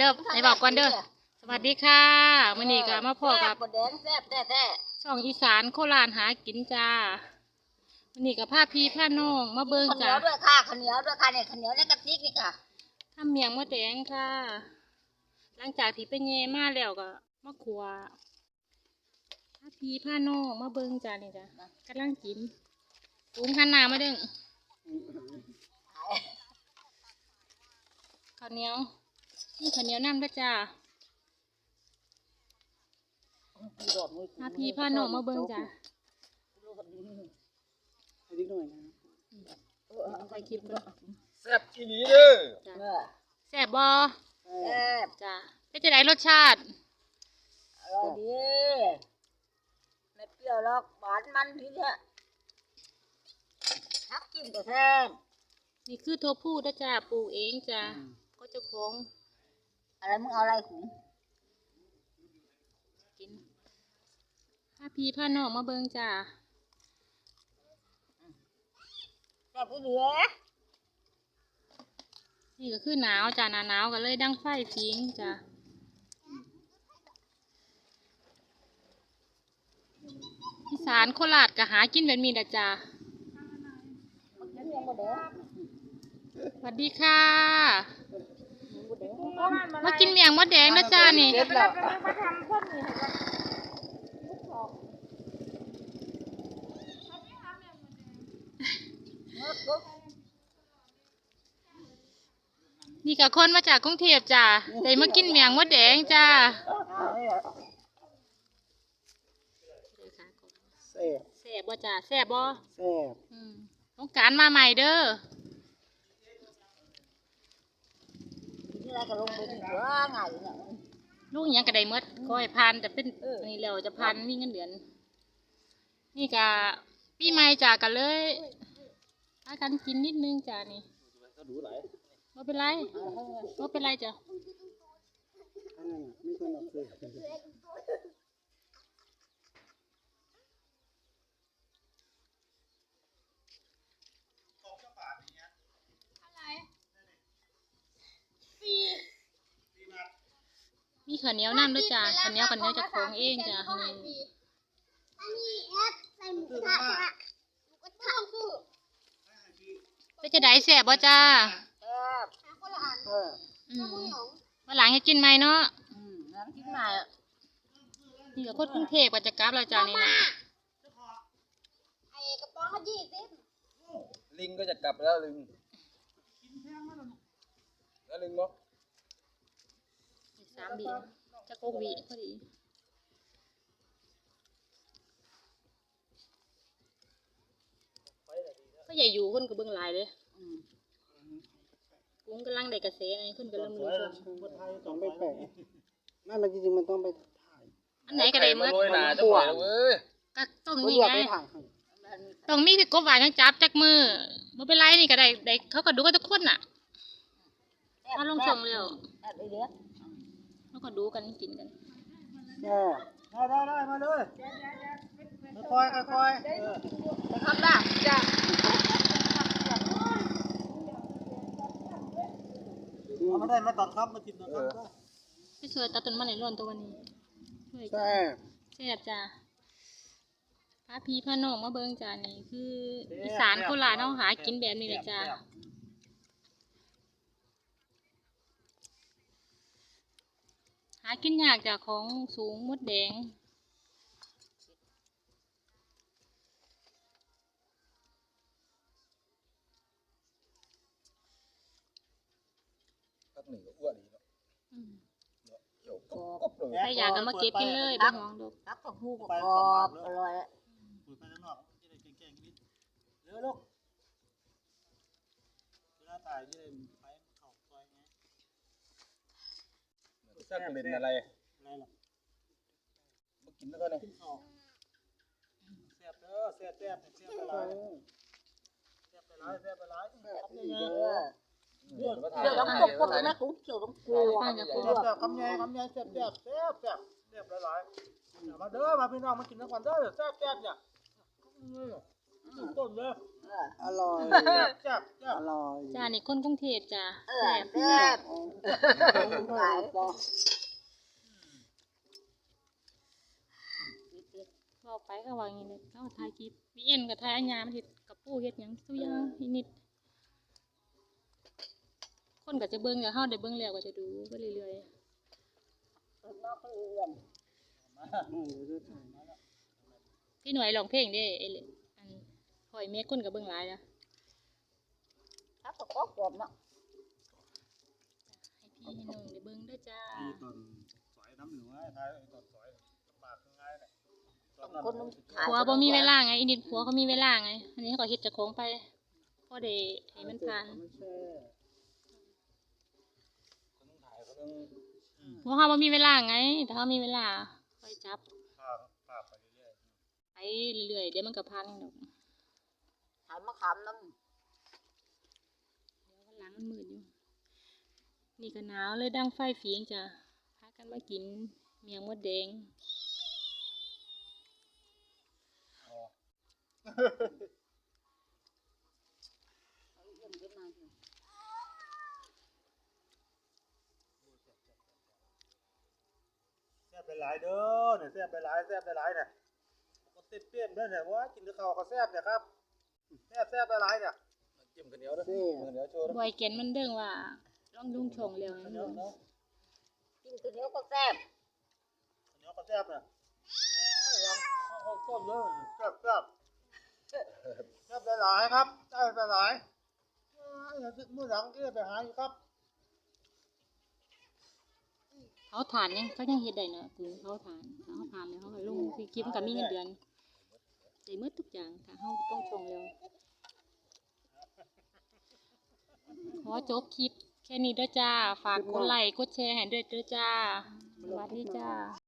เด้อไหนบอกก่อนเด้อสวัสดีค่ะมื้อนี้ก็มาพ่อกับ แซ่บแดงแซ่บแท้แท้ช่องอีสานโคราชหากินจ้ามื้อนี้ก็พาพี่พาน้องมาเบิ่งข้าวเหนีจ้ายวด้วยค่ะข้าวเหนียวด้วยค่ะเนี่ยข้าวเหนียวและกะทินี่ค่ะทำเมียงมะแดงค่ะ หลังจากที่ไปแย่มาแล้วก็มาขัวพาพี่พาน้องมาเบิ่งจ้านี่จ้ะกำลังกินปุ้งขันหน้ามาเด้งข้าวเหนียว นี่ข้าวเหนียวน้ำด้วยจ้าพาพี่พาน้องมาเบิ่งจ้าให้นิดหน่อยนะใส่คลิปด้วยแซ่บอีหลีเด้อจ้ะเออแซ่บบ่แซ่บจ้ะเป็นจะได้รสชาติอร่อยดีไม่เปรี้ยวหรอกหวานมันทีเนี้ยทักกินก็แซ่บนี่คือตัวผู้นะจ้ะปลูกเองจ้ะก็เจะของ อะไรมึงเอาอะไรขุนกินพาพี่พาน้องมาเบิ่งจ้ะแซ่บอีเหลือนี่ก็คือหนาวจ้ะหนาหนาวก็เลยดังไฟพิงจ้ะอีสานโคราชก็หากินแบบนี้นะจ้ะมันกินยังบ่เด้อสวัสดีค่ะ มากินเมียงมดแดงนะจ้านี่เจ็บแล้วเมื่อกุ๊กนี่ก็คนมาจากกรุงเทพจ้ะได้มากินเมียงมดแดงจ้าเอาเลยเหรอแซ่บแซ่บบ่จ้าแซ่บบ่แซ่บอืมต้องการมาใหม่เด้อ นอะไรก็ลงไปดีกว่าง่ายอยู่เนี่ยลูกอิหยังก็ได้หมดก็ให้พันแต่เป็นนี่แล้วจะพันมีเงินเดือน นี่ก็ปีใหม่จ้ากันเลยพากันกินนิดนึงจ้านี่ไม่เป็นไรไม่เป็นไรจ้ะอันนั้นน่ะมีคนเอาซื้อ มีข้าวเหนียวน้ำด้วยจ้าข้าวเหนียวข้าวเหนียวจากของเองจ้านี่อันนี้แอปใส่หมูกระทะใช่ไหมหมูกระทะคือเป็นจะได้แซ่บบ่จ้าแซ่บหาคนละอันเอออืมวันหลังให้กินไหมเนาะอืมน้ำกินมานี่ก็คนกรุงเทพก็จะกลับแล้วจ้านี่นะไอ้กระป๋องละยี่สิบลิงก็จะกลับแล้วลิงแล้วลิงบอกอีก สามบีจะโกกบีพอดีก็อย่าอยู่คนก็เบิ่งหลายเลยอืมกุ้งกำลังได้กระแสไงคนก็เริ่มรู้ชมต้องไปแปะไม่มันจริงๆมันต้องไปถ่ายอันไหนก็ได้เมื่อโรยหนาจะปล่อยแล้วเว้ยก็ต้มก็นี่อยากไงไปถ่ายให้ต้องมีพี่กบหวานยังจับจากมือบ่เป็นไรนี่ก็ได้ได้เขาก็ดูกันทุกคนน่ะแซ่บมาลงส่งเร็ว แซ่บอีเหลือเขาก็ดูกันกินกันแซ่บได้ได้ได้มาเลยค่อยๆค่อยๆเออจะทำได้จ้ะเอามาได้มาตัดครับมากินนะครับไปช่วยตัดต้นไม้ในร่วนตัววันนี้ช่วยกันแซ่บแซ่บจ้าพาพี่พาน้องมาเบิ่งจ้านี่คืออีสานโคราชเฮาหากินแบบนี้แหละจ้าากินยากจากของสูงมดแดงพักหนึ่งก็อ้วนอีกเนาะอืมเกี่ยวกบกบเลยใครอยากก็มาเก็บกินเลยไปหองดอกทักกับผู้กรอบอร่อยปุ๋ยไปข้างนอกจะได้เก่งๆนิดเร็วลูกเวลาถ่ายจะได้ไปเข้าซอยไง สักลินอะไรอะไรล่ะมากินแล้วก็เนี่ยขึ้นออกแซ่บเด้อแซ่บแซ่บแซ่บไปหลายแซ่บไปหลายแซ่บไปหลายแซ่บเยเออะอเดี๋ยวก็เกี่ยวถ่ากับยกบกบนะกุ้งเกี่ยวกับกลัวกแซ่คุณบคำใหญ่คำใหญ่แซ่บแซ่บแซ่บแซ่บแซ่บหลายๆมาเด้อมาพี่น้องมากินน้ำกันเด้อแซ่บแซ่บเนี่ย ต้มเลยเอออร่อยแซ่บแซ่บแซ่อบร่อยจ้านี่คนกรุงเทพจ้าเออแซ่บแซ่บหลายปอบอกไปก็ว่าอย่างนี้เลยเขาถ่ายคลิปพี่เอ็นกับถ่ายอัญญามันเฮ็ดกับปูเฮ็ดหยังทุกอย่างอีนิด คนก็จะเบิ่งแต่เฮาได้เบิ่งแล้วก็จะดูไปเรื่อยๆพี่หน่วยร้องเพลงเด้ไอ้เล่ อันหอยเมฆคนก็เบิ่งหลายนะถ้าก็ก็กลมเนาะให้พี่ให้น้องได้เบิ่งเด้อจ้ามีต้นสอยน้ำเหนือท้ายต้นสอยปากง่ายเลยต้นนั้นคนนึงถ่ายผัวบ่มีเวลาไงอีนิดผัวเขามีเวลาไงอันนี้เขาก็เฮ็ดเจากของไปพอได้ให้มันผ่านไม่ใช่คนต้องถ่ายคนต้องผัวเขาบ่มีเวลาไงถ้าเขามีเวลาค่อยจับภาพภาพไปเรื่อยไปเรื่อยๆเดี๋ยวมันก็พังดอก ถ่ายมะขามน้ำเดี๋ยววันหลังมันมืดอยู่ นี่ก็หนาวเลยดังไฟฝีงจ้ะพากันมากินเมียงมดแดงๆแซ่บไปหลายเด้อเนี่ยแซ่บไปหลายแซ่บไปหลายเนี่ยก็ติดเปี้ยนด้วยเนี่ยว่ากินข้าวก็แซ่บเนี่ยครับ แซ่บแซ่บไปหลายเนี่ยจิ้มกันเหนียวนะจิ้มกันเหนียวโชว์นะบ่อยเกนมันเด้งว่าลองดุงชงเร็วนะเดี๋ยวเนาะกินตัวเดียวก็แซ่บเดี๋ยวก็แซ่บเนี่ยยังเอาต้มเลยแซ่บแซ่บแซ่บไปหลายครับได้ไปหลายเอ้ยเดี๋ยวมื้อหลังก็ไปหาอยู่ครับเขาฐานยังเขายังเฮ็ดได้เนาะคือเขาฐานถ้าเขาผ่านแล้วเขาก็ลงคือคลิปมันก็มีเงินเดือน ได้เมดทุกอย่างถ้าเขาต้องชงเร็วขอจบคลิปแค่นี้เด้อจ้า ฝากกดไลค์กดแชร์ให้ด้วยเด้อจ้าสวัสดีจ้า